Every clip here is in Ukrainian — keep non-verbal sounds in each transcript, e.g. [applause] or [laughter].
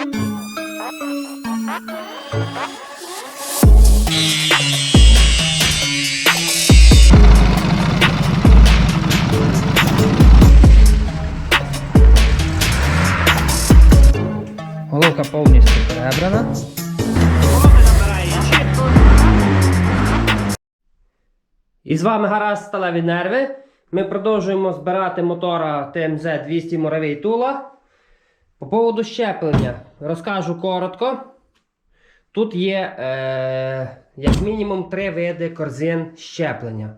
Головка повністю перебрана. І з вами гаразд сталеві нерви. Ми продовжуємо збирати мотора ТМЗ 200 муравей Тула. По поводу щеплення розкажу коротко. Тут є е, як мінімум три види корзин щеплення.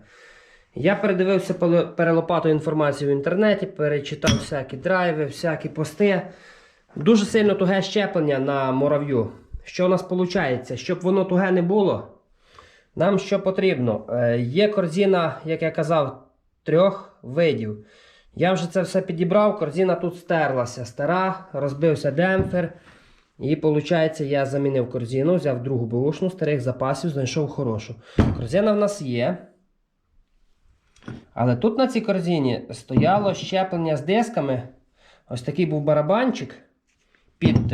Я передивився перелопату інформацію в інтернеті, перечитав всякі драйви, всякі пости. Дуже сильно туге щеплення на мурав'ю. Що у нас виходить? Щоб воно туге не було, нам що потрібно? Е, є корзина, як я казав, трьох видів. Я вже це все підібрав, корзина тут стерлася. Стара, розбився демпфер. І виходить, я замінив корзину, взяв другу бушну, старих запасів, знайшов хорошу. Корзина в нас є. Але тут на цій корзині стояло щеплення з дисками. Ось такий був барабанчик під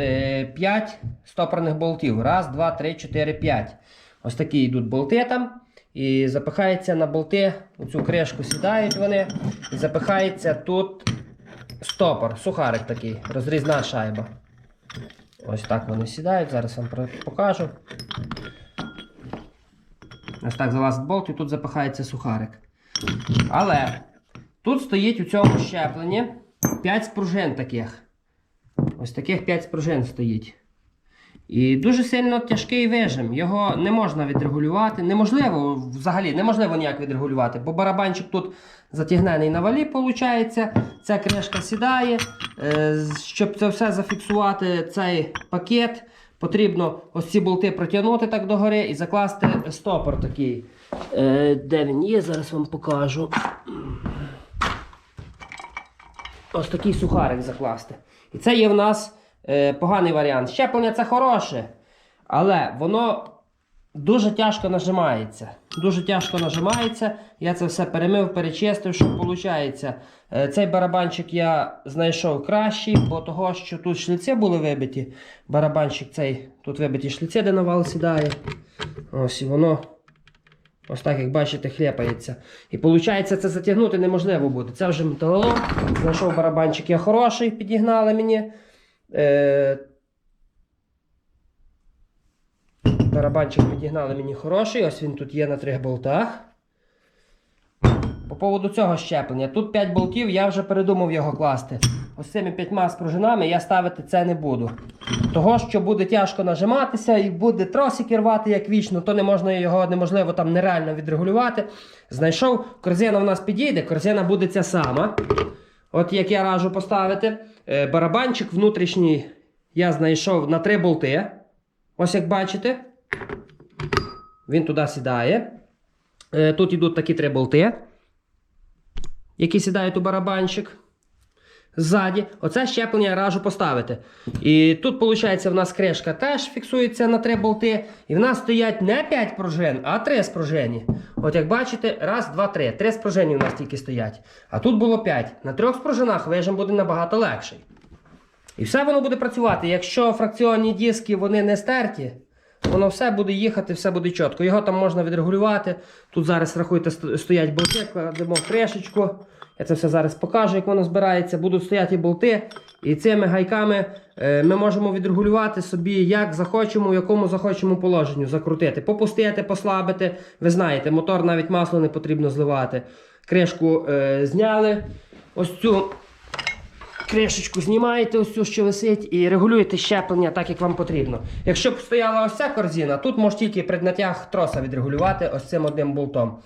5 стопорних болтів. Раз, два, три, чотири, п'ять. Ось такі йдуть болти там. І запихається на болти, оцю кришку сідають вони. І запихається тут стопор, сухарик такий, розрізна шайба. Ось так вони сідають. Зараз вам покажу. Ось так залазить болт і тут запихається сухарик. Але тут стоїть у цьому щепленні 5 спружин таких. Ось таких 5 спружин стоїть. І дуже сильно тяжкий вижим. Його не можна відрегулювати. Неможливо взагалі неможливо ніяк відрегулювати, бо барабанчик тут затягнений на валі, виходить. Ця кришка сідає. Е, Щоб це все зафіксувати, цей пакет, потрібно ось ці болти протягнути так догори і закласти стопор такий. Е, Де він є? Зараз вам покажу. Ось такий сухарик закласти. І це є в нас е, поганий варіант. Щеплення це хороше, але воно дуже тяжко нажимається. Дуже тяжко нажимається. Я це все перемив, перечистив, що виходить. Е, цей барабанчик я знайшов кращий, бо того, що тут шліці були вибиті. Барабанчик цей, тут вибиті шліці, де навал сідає. Ось і воно. Ось так, як бачите, хліпається. І виходить, це затягнути неможливо буде. Це вже металолом. Знайшов барабанчик я хороший, підігнали мені. Е... Барабанчик підігнали мені хороший. Ось він тут є на трьох болтах. По поводу цього щеплення. Тут 5 болтів, я вже передумав його класти. Ось цими п'ятьма спружинами я ставити це не буду. Того, що буде тяжко нажиматися і буде тросики рвати як вічно, то не можна його неможливо там нереально відрегулювати. Знайшов, корзина в нас підійде, корзина буде ця сама. От як я раджу поставити. Е, Барабанчик внутрішній я знайшов на три болти. Ось як бачите. Він туди сідає. Е, Тут йдуть такі три болти, які сідають у барабанчик. Ззаді. Оце щеплення я раджу поставити. І тут, виходить, в нас кришка теж фіксується на три болти. І в нас стоять не 5 пружин, а 3 спружині. От як бачите, раз, два, три. Три спружині у нас тільки стоять. А тут було 5. На трьох спружинах вижим буде набагато легший. І все воно буде працювати. Якщо фракціонні диски вони не стерті, воно все буде їхати, все буде чітко. Його там можна відрегулювати. Тут зараз рахуйте, стоять болти, кладемо кришечку. Я це все зараз покажу, як воно збирається. Будуть стояти болти. І цими гайками е, ми можемо відрегулювати собі, як захочемо, в якому захочемо положенню закрутити. Попустити, послабити. Ви знаєте, мотор навіть масло не потрібно зливати. Кришку е, зняли. Ось цю кришечку знімаєте, цю, що висить, і регулюєте щеплення так, як вам потрібно. Якщо б стояла ось ця корзина, тут може тільки при троса відрегулювати ось цим одним болтом.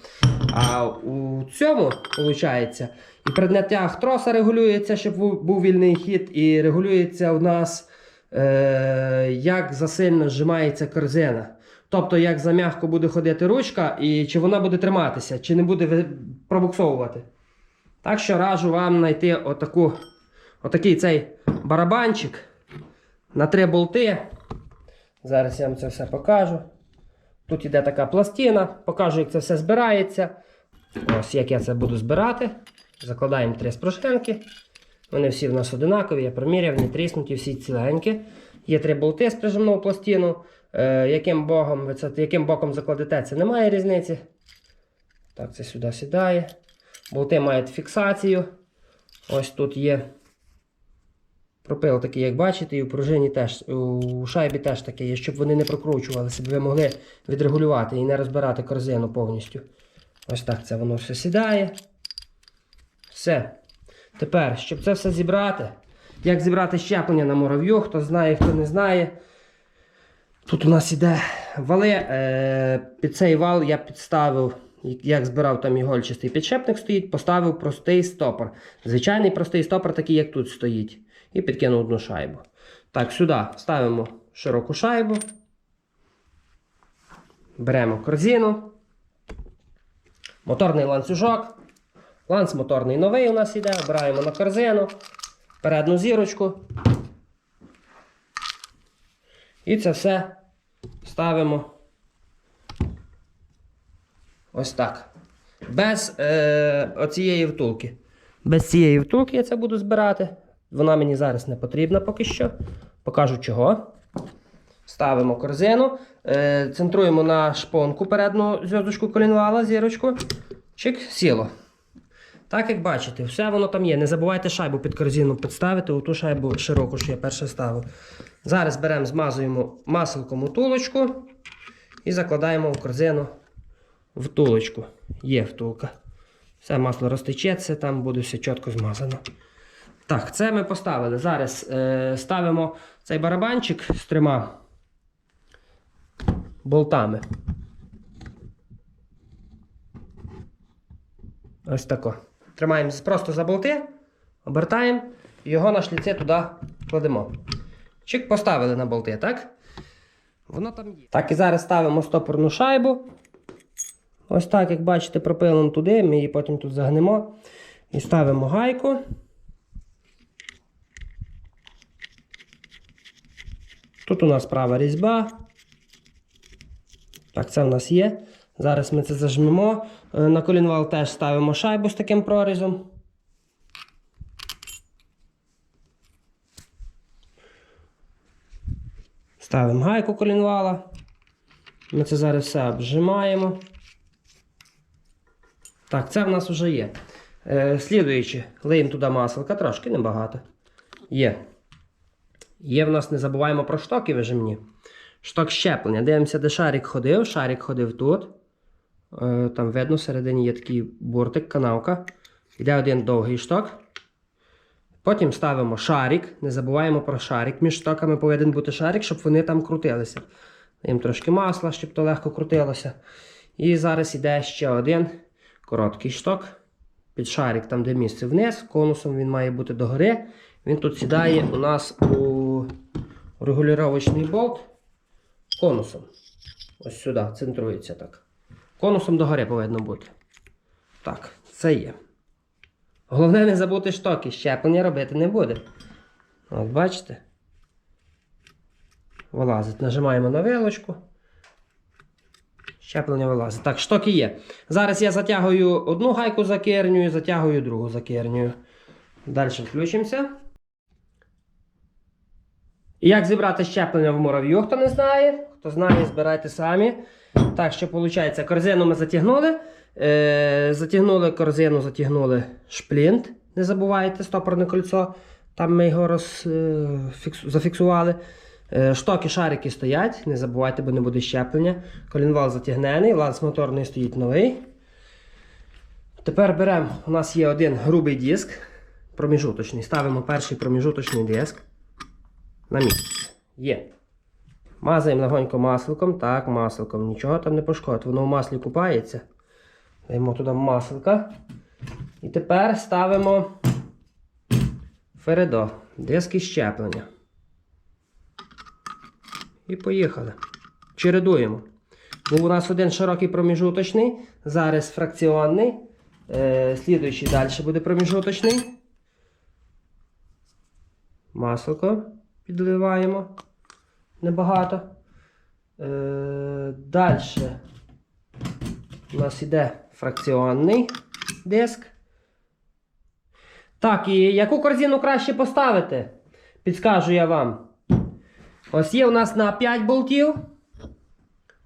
А у цьому, виходить, і при натяг троса регулюється, щоб був вільний хід, і регулюється у нас, е- як засильно зжимається корзина. Тобто, як зам'ягко буде ходити ручка, і чи вона буде триматися, чи не буде пробуксовувати. Так що раджу вам знайти отаку, отакий цей барабанчик на три болти. Зараз я вам це все покажу. Тут іде така пластина, покажу, як це все збирається. Ось як я це буду збирати. Закладаємо три спрошенки. Вони всі в нас одинакові, я проміряв, не тріснуті, всі ціленькі. Є три болти з прижимного пластину. Е, яким, богом ви це, яким боком закладете, це немає різниці. Так, це сюди сідає. Болти мають фіксацію. Ось тут є пропил такий, як бачите, і у пружині теж, у шайбі теж таке є, щоб вони не прокручувалися, щоб ви могли відрегулювати і не розбирати корзину повністю. Ось так це воно все сідає. Все. Тепер, щоб це все зібрати, як зібрати щеплення на мурав'ю, хто знає, хто не знає. Тут у нас іде вали. Е, під цей вал я підставив, як збирав там ігольчастий підшипник стоїть, поставив простий стопор. Звичайний простий стопор, такий, як тут стоїть. І підкинув одну шайбу. Так, сюди ставимо широку шайбу. Беремо корзину. Моторний ланцюжок. Ланц моторний новий у нас іде. Обираємо на корзину. Передну зірочку. І це все ставимо ось так. Без е, оцієї втулки. Без цієї втулки я це буду збирати. Вона мені зараз не потрібна поки що. Покажу чого. Ставимо корзину, е, центруємо на шпонку передну зв'язочку колінвала, зірочку. Чик, сіло. Так як бачите, все воно там є. Не забувайте шайбу під корзину підставити, оту шайбу широку, що я перше ставив. Зараз беремо, змазуємо маселком утулочку і закладаємо в корзину втулочку. Є втулка. Все масло розтечеться, там буде все чітко змазано. Так, це ми поставили. Зараз е, ставимо цей барабанчик з трьома болтами. Ось тако. Тримаємо просто за болти, обертаємо і його на шліці туди кладемо. Чик поставили на болти, так? Воно там є. Так, і зараз ставимо стопорну шайбу. Ось так, як бачите, пропилимо туди, ми її потім тут загнемо. І ставимо гайку. Тут у нас права різьба. Так, це в нас є. Зараз ми це зажмемо. Е, На колінвал теж ставимо шайбу з таким прорізом. Ставимо гайку колінвала. Ми це зараз все обжимаємо. Так, це в нас вже є. Е, слідуючи, лиємо туди маселка, трошки небагато. Є. Є в нас, не забуваємо про штоки вижимні. Шток щеплення. Дивимося, де шарик ходив. Шарик ходив тут. Е, Там видно, всередині є такий буртик, канавка. Йде один довгий шток. Потім ставимо шарик. Не забуваємо про шарик. Між штоками повинен бути шарик, щоб вони там крутилися. Даємо трошки масла, щоб то легко крутилося. І зараз йде ще один короткий шток. Під шарик, там де місце вниз. Конусом він має бути догори. Він тут сідає у нас у регулювачний болт конусом. Ось сюди, центрується так. Конусом догори повинно бути. Так, це є. Головне не забути штоки, щеплення робити не буде. От бачите? Вилазить. Нажимаємо на вилочку. Щеплення вилазить. Так, штоки є. Зараз я затягую одну гайку закернюю, затягую другу закернюю. Далі включимося. Як зібрати щеплення в мурав'ю, хто не знає, хто знає, збирайте самі. Так, що виходить, корзину ми затягнули. Е, затягнули корзину, затягнули шплінт. Не забувайте, стопорне кольцо. Там ми його роз, е, фіксу, зафіксували. Е, штоки, шарики стоять, не забувайте, бо не буде щеплення. Колінвал затягнений, ланц моторний стоїть новий. Тепер беремо, у нас є один грубий диск, проміжуточний. Ставимо перший проміжуточний диск на місце. Є. Мазаємо легонько масликом. Так, масликом. Нічого там не пошкодить. Воно в маслі купається. Даємо туди маслика. І тепер ставимо фередо. Диски щеплення. І поїхали. Чередуємо. Був у нас один широкий проміжуточний, зараз фракціонний. Е, слідуючий далі буде проміжуточний. Масло підливаємо небагато. Е, далі у нас іде фракціонний диск. Так, і яку корзину краще поставити? Підскажу я вам. Ось є у нас на 5 болтів.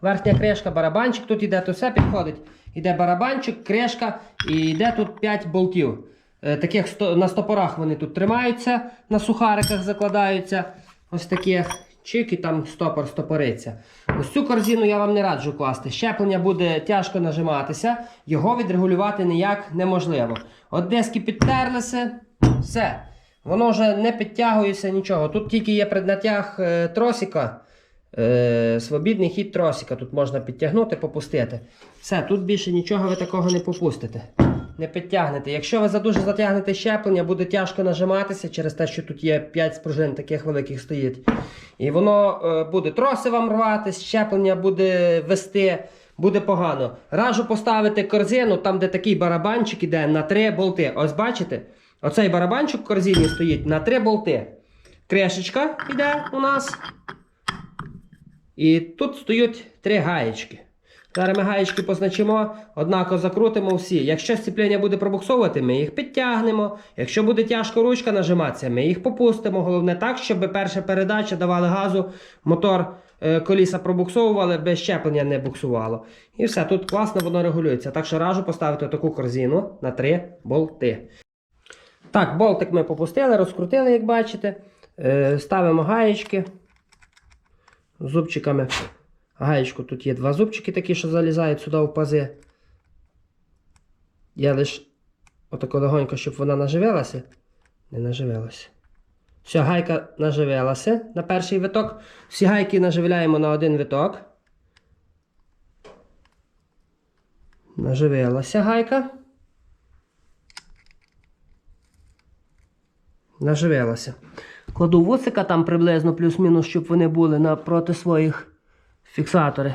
Верхня кришка, барабанчик. Тут іде то все підходить. Іде барабанчик, кришка і йде тут 5 болтів. Е, Таких на стопорах вони тут тримаються, на сухариках закладаються. Ось таких. Чик і там стопор стопориться. Ось цю корзину я вам не раджу класти. Щеплення буде тяжко нажиматися, його відрегулювати ніяк неможливо. От диски підтерлися, все. Воно вже не підтягується нічого. Тут тільки є преднатяг е, тросика. Е, свобідний хід тросика. Тут можна підтягнути, попустити. Все, тут більше нічого ви такого не попустите. Не підтягнете. Якщо ви задуже затягнете щеплення, буде тяжко нажиматися через те, що тут є 5 спружин таких великих стоїть. І воно е, буде троси вам рвати, щеплення буде вести, буде погано. Раджу поставити корзину, там, де такий барабанчик іде на 3 болти. Ось бачите? Оцей барабанчик в корзині стоїть на 3 болти. Кришечка йде у нас. І тут стоять три гаєчки. Зараз ми гаєчки позначимо, однаково закрутимо всі. Якщо сцеплення буде пробуксовувати, ми їх підтягнемо. Якщо буде тяжко ручка нажиматися, ми їх попустимо. Головне так, щоб перша передача давали газу, мотор е, коліса пробуксовували, без щеплення не буксувало. І все, тут класно воно регулюється. Так що раджу поставити таку корзину на три болти. Так, болтик ми попустили, розкрутили, як бачите. Е, ставимо гаєчки зубчиками. Гаєчку тут є два зубчики такі, що залізають сюди в пази. Я лише отако легонько, щоб вона наживилася. Не наживилася. Все, гайка наживилася на перший виток. Всі гайки наживляємо на один виток. Наживилася гайка. Наживилася. Кладу вусика там приблизно плюс-мінус, щоб вони були напроти своїх фіксатори,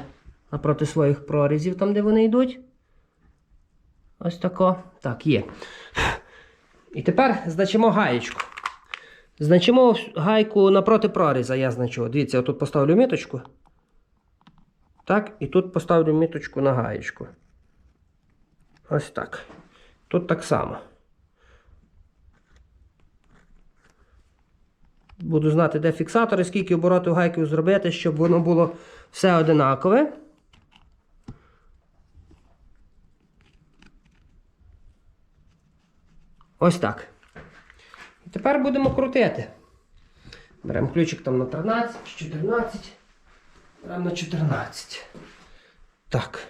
напроти своїх прорізів, там де вони йдуть. Ось тако. Так, є. І тепер значимо гаєчку. Значимо гайку напроти проріза, я значу. Дивіться, я тут поставлю міточку. Так, і тут поставлю міточку на гаєчку. Ось так. Тут так само. Буду знати, де фіксатори, скільки оборотів гайків зробити, щоб воно було все одинакове. Ось так. І тепер будемо крутити. Беремо ключик там на 13, 14. Беремо на 14. Так.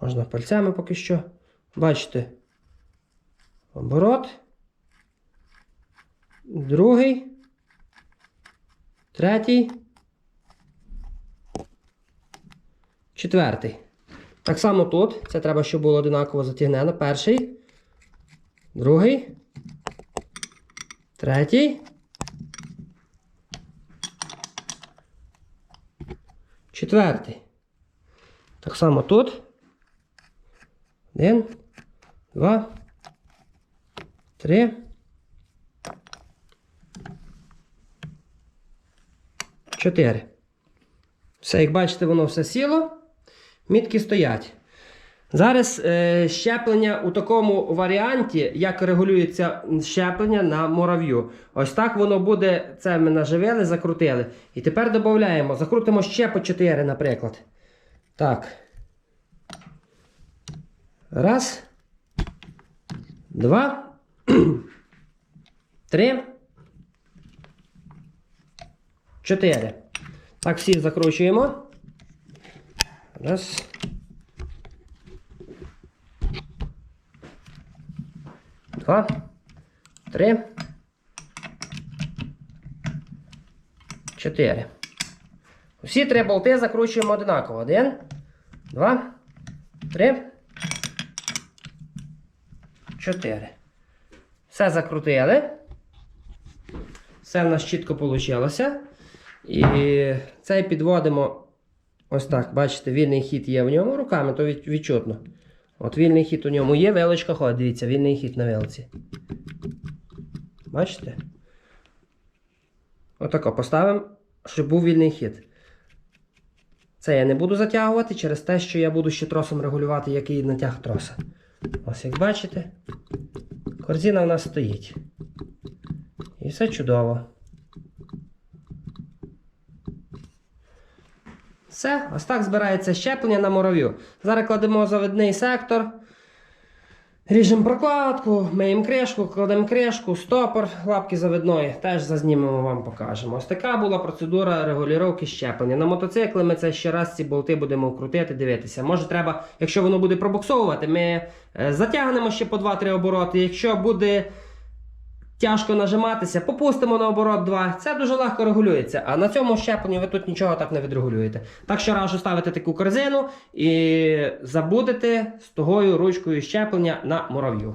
Можна пальцями поки що. Бачите. Оборот. Другий. Третій. Четвертий. Так само тут. Це треба, щоб було одинаково затягнено. Перший. Другий. Третій. Четвертий. Так само тут. Один. Два. Три. Чотири. Все, як бачите, воно все сіло. Мітки стоять. Зараз е, щеплення у такому варіанті, як регулюється щеплення на мурав'ю. Ось так воно буде. Це ми наживили, закрутили. І тепер додаємо. Закрутимо ще по 4, наприклад. Так. Раз. Два. [clears throat] Три. Чотири. Так, всі закручуємо. Раз. Два. Три. Чотири. Всі три болти закручуємо одинаково. Один. Два. Три. Чотири. Все закрутили. Все в нас чітко вийшло. І цей підводимо ось так. Бачите, вільний хід є в ньому руками, то відчутно. От вільний хід у ньому є, вилочка ходить, дивіться, вільний хід на вилці. Бачите? Отако поставимо, щоб був вільний хід. Це я не буду затягувати через те, що я буду ще тросом регулювати, який натяг троса. Ось як бачите, корзина у нас стоїть. І все чудово. Все, ось так збирається щеплення на мурав'ю. Зараз кладемо завідний сектор. Ріжемо прокладку, миємо кришку, кладемо кришку, стопор, лапки завідної. Теж зазнімемо вам покажемо. Ось така була процедура регулювання щеплення. На мотоцикли ми це ще раз ці болти будемо крутити, дивитися. Може треба, якщо воно буде пробуксовувати, ми е, затягнемо ще по 2-3 обороти. Якщо буде тяжко нажиматися, попустимо на оборот 2. Це дуже легко регулюється. А на цьому щепленні ви тут нічого так не відрегулюєте. Так що раджу ставити таку корзину і забудете з тогою ручкою щеплення на мурав'ю.